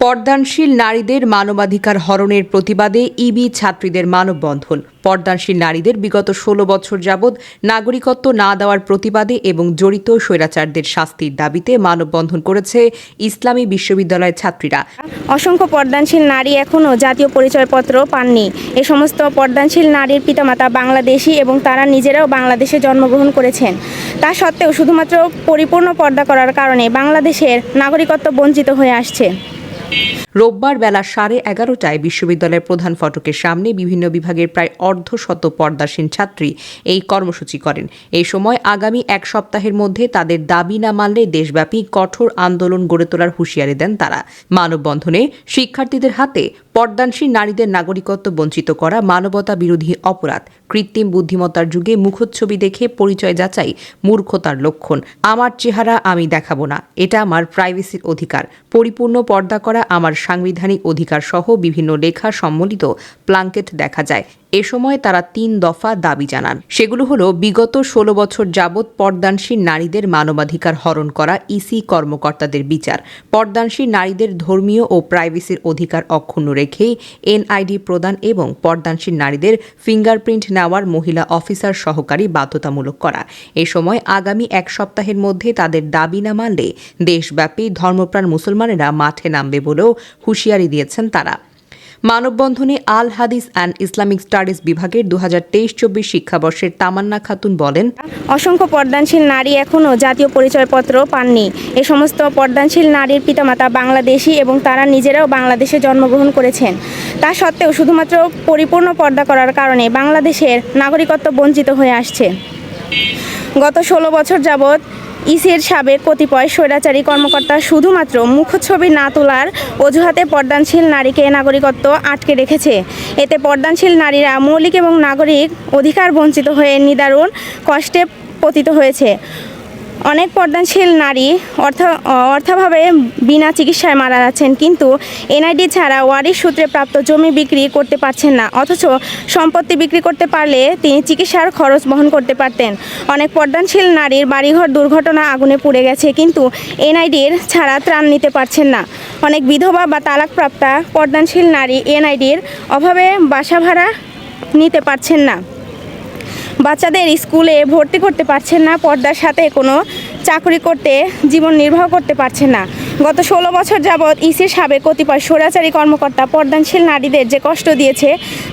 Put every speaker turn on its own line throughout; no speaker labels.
পর্দানশীল নারীদের মানবাধিকার হরণের প্রতিবাদে ইবি ছাত্রীদের মানববন্ধন। পর্দানশীল নারীদের বিগত ষোলো বছর যাবৎ নাগরিকত্ব না দেওয়ার প্রতিবাদে এবং জড়িত স্বৈরাচারদের শাস্তির দাবিতে মানববন্ধন করেছে ইসলামী বিশ্ববিদ্যালয়ের ছাত্রীরা।
অসংখ্য পর্দানশীল নারী এখনও জাতীয় পরিচয়পত্র পাননি। এ সমস্ত পর্দানশীল নারীর পিতামাতা বাংলাদেশি এবং তারা নিজেরাও বাংলাদেশে জন্মগ্রহণ করেছেন। তা সত্ত্বেও শুধুমাত্র পরিপূর্ণ পর্দা করার কারণে বাংলাদেশের নাগরিকত্ব বঞ্চিত হয়ে আসছে।
রোববার বেলা সাড়ে এগারোটায় বিশ্ববিদ্যালয়ের প্রধান ফটকের সামনে বিভিন্ন বিভাগের প্রায় অর্ধশত পর্দাসীন ছাত্রী এই কর্মসূচি করেন। এই সময় আগামী এক সপ্তাহের মধ্যে তাদের দাবি না মানলে দেশব্যাপী কঠোর আন্দোলন গড়ে তোলার হুঁশিয়ারি দেন তারা। মানববন্ধনে শিক্ষার্থীদের হাতে পর্দানসীন নারীদের নাগরিকত্ব বঞ্চিত করা মানবতা বিরোধী অপরাধ। কৃত্রিম বুদ্ধিমত্তার যুগে মুখচ্ছবি দেখে পরিচয় যাচাই মূর্খতার লক্ষণ। আমার চেহারা আমি দেখাবো না। এটা আমার প্রাইভেসির অধিকার। পরিপূর্ণ পর্দা করা আমার সাংবিধানিক অধিকার সহ বিভিন্ন লেখা সম্বলিত প্লাঙ্কেট দেখা যায়। এ সময় তারা তিন দফা দাবি জানান। সেগুলো হলো, বিগত ষোলো বছর যাবৎ পর্দানসীন নারীদের মানবাধিকার হরণ করা ইসি কর্মকর্তাদের বিচার পর্দানসীন নারীদের ধর্মীয় ও প্রাইভেসির অধিকার অক্ষুণ্ণ রেখেই এনআইডি প্রদান এবং পর্দানসীন নারীদের ফিঙ্গারপ্রিন্ট নেওয়ার মহিলা অফিসার সহকারী বাধ্যতামূলক করা। এ সময় আগামী এক সপ্তাহের মধ্যে তাদের দাবি না মানলে দেশব্যাপী ধর্মপ্রাণ মুসলমানেরা মাঠে নামবে বলেও হুঁশিয়ারি দিয়েছেন তারা। মানববন্ধনে আল হাদিস অ্যান্ড ইসলামিক স্টাডিজ বিভাগের দু হাজার তেইশ চব্বিশ শিক্ষাবর্ষের তামান্না খাতুন বলেন,
অসংখ্য পর্দানশীল নারী এখনও জাতীয় পরিচয়পত্র পাননি। এ সমস্ত পর্দানশীল নারীর পিতামাতা বাংলাদেশি এবং তারা নিজেরাও বাংলাদেশে জন্মগ্রহণ করেছেন। তা সত্ত্বেও শুধুমাত্র পরিপূর্ণ পর্দা করার কারণে বাংলাদেশের নাগরিকত্ব বঞ্চিত হয়ে আসছে। গত ষোলো বছর যাবৎ ইসির সাবেক কতিপয় স্বৈরাচারী কর্মকর্তা শুধুমাত্র মুখচ্ছবি না তোলার অজুহাতে পর্দানশীল নারীকে নাগরিকত্ব আটকে রেখেছে। এতে পর্দানশীল নারীরা মৌলিক এবং নাগরিক অধিকার বঞ্চিত হয়ে নিদারুণ কষ্টে পতিত হয়েছে। অনেক পর্দানশীল নারী অর্থ, অর্থাভাবে বিনা চিকিৎসায় মারা যাচ্ছেন, কিন্তু এনআইডি ছাড়া ওয়ারিশ সূত্রে প্রাপ্ত জমি বিক্রি করতে পারছেন না। অথচ সম্পত্তি বিক্রি করতে পারলে তিনি চিকিৎসার খরচ বহন করতে পারতেন। অনেক পর্দানশীল নারীর বাড়িঘর দুর্ঘটনা আগুনে পুড়ে গেছে, কিন্তু এনআইডির ছাড়া ত্রাণ নিতে পারছেন না। অনেক বিধবা বা তালাকপ্রাপ্তা পর্দানশীল নারী এনআইডির অভাবে বাসা ভাড়া নিতে পারছেন না। বাচ্চাদের স্কুলে ভর্তি করতে পারছেন না পর্দার সাথে কোনো চাকরি করতে জীবন নির্বাহ করতে পারছেন না। গত ষোলো বছর যাবৎ ইসির সাবেক কতিপয় স্বৈরাচারী কর্মকর্তা পর্দানশীল নারীদের যে কষ্ট দিয়েছে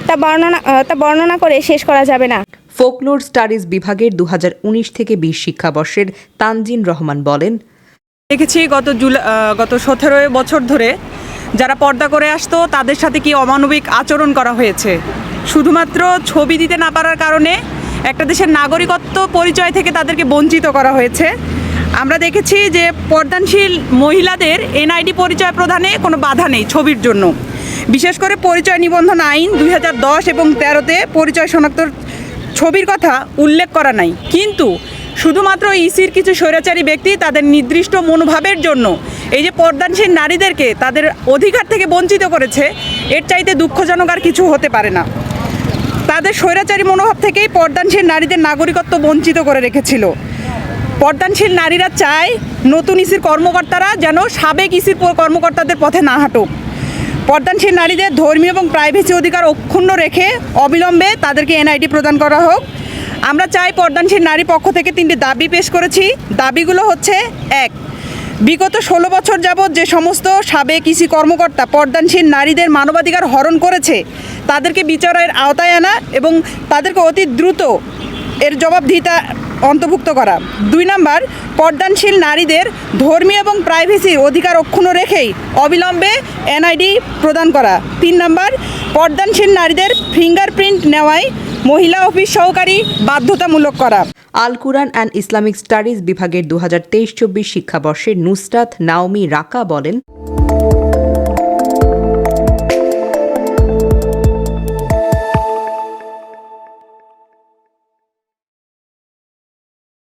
তা বর্ণনা তা বর্ণনা করে শেষ করা যাবে না।
ফোকলোর স্টাডিজ বিভাগের দু হাজার উনিশ থেকে বিশ শিক্ষাবর্ষের তানজিন রহমান বলেন
দেখেছি গত জুলাই গত সতেরো বছর ধরে যারা পর্দা করে আসতো তাদের সাথে কি অমানবিক আচরণ করা হয়েছে? শুধুমাত্র ছবি দিতে না পারার কারণে একটা দেশের নাগরিকত্ব পরিচয় থেকে তাদেরকে বঞ্চিত করা হয়েছে। আমরা দেখেছি যে পর্দানশীল মহিলাদের এনআইডি পরিচয় প্রদানে কোনো বাধা নেই ছবির জন্য। বিশেষ করে পরিচয় নিবন্ধন আইন দুই হাজার দশ এবং তেরোতে পরিচয় শনাক্তর ছবির কথা উল্লেখ করা নাই। কিন্তু শুধুমাত্র ইসির কিছু স্বৈরাচারী ব্যক্তি তাদের নির্দিষ্ট মনোভাবের জন্য এই যে পর্দানশীল নারীদেরকে তাদের অধিকার থেকে বঞ্চিত করেছে, এর চাইতে দুঃখজনক আর কিছু হতে পারে না। তাদের স্বৈরাচারী মনোভাব থেকেই পর্দানশীল নারীদের নাগরিকত্ব বঞ্চিত করে রেখেছিল। পর্দানশীল নারীরা চায় নতুন ইসির কর্মকর্তারা যেন সাবেক ইসির কর্মকর্তাদের পথে না হাঁটুক। পর্দানশীল নারীদের ধর্মীয় এবং প্রাইভেসি অধিকার অক্ষুণ্ণ রেখে অবিলম্বে তাদেরকে এনআইডি প্রদান করা হোক। আমরা চাই পর্দানশীল নারী পক্ষ থেকে তিনটি দাবি পেশ করেছি। দাবিগুলো হচ্ছে, এক, বিগত ষোলো বছর যাবৎ যে সমস্ত সাবেক ইসি কর্মকর্তা পর্দানশীল নারীদের মানবাধিকার হরণ করেছে তাদেরকে বিচারের আওতায় আনা এবং তাদেরকে অতি দ্রুত এর জবাবদিহিতা অন্তর্ভুক্ত করা। দুই নাম্বার, পর্দানশীল নারীদের ধর্মীয় এবং প্রাইভেসির অধিকার অক্ষুণ্ণ রেখেই অবিলম্বে এনআইডি প্রদান করা। তিন নাম্বার, পর্দানশীল নারীদের ফিঙ্গারপ্রিন্ট নেওয়ায় মহিলা অফিস সহকারী বাধ্যতামূলক করা।
Al Quran and Islamic studies বিভাগের দু হাজার তেইশ চব্বিশ শিক্ষাবর্ষের নুসরাত নাওমি রাকা বলেন